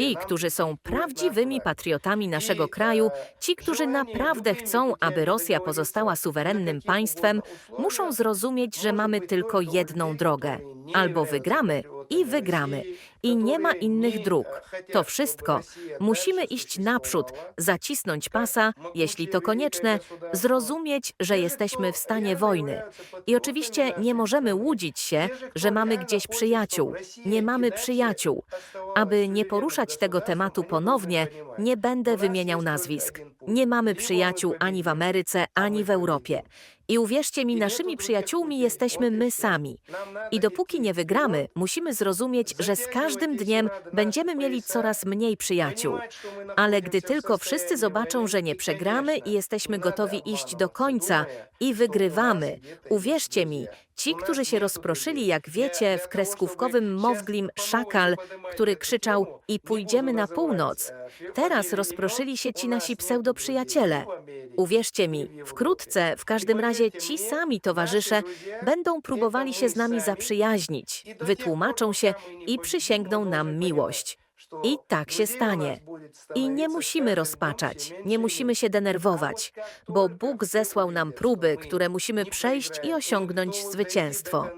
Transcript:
Ci, którzy są prawdziwymi patriotami naszego kraju, ci, którzy naprawdę chcą, aby Rosja pozostała suwerennym państwem, muszą zrozumieć, że mamy tylko jedną drogę. Albo wygramy i wygramy. I nie ma innych dróg. To wszystko. Musimy iść naprzód, zacisnąć pasa, jeśli to konieczne, zrozumieć, że jesteśmy w stanie wojny. I oczywiście nie możemy łudzić się, że mamy gdzieś przyjaciół. Nie mamy przyjaciół. Aby nie poruszać tego tematu ponownie, nie będę wymieniał nazwisk. Nie mamy przyjaciół ani w Ameryce, ani w Europie. I uwierzcie mi, naszymi przyjaciółmi jesteśmy my sami. I dopóki nie wygramy, musimy zrozumieć, że z każdym dniem będziemy mieli coraz mniej przyjaciół. Ale gdy tylko wszyscy zobaczą, że nie przegramy i jesteśmy gotowi iść do końca i wygrywamy, uwierzcie mi, ci, którzy się rozproszyli, jak wiecie, w kreskówkowym Mowglim Szakal, który krzyczał i pójdziemy na północ, teraz rozproszyli się ci nasi pseudoprzyjaciele. Uwierzcie mi, wkrótce, w każdym razie ci sami towarzysze będą próbowali się z nami zaprzyjaźnić, wytłumaczą się i przysięgną nam miłość. I tak się stanie. I nie musimy rozpaczać, nie musimy się denerwować, bo Bóg zesłał nam próby, które musimy przejść i osiągnąć zwycięstwo.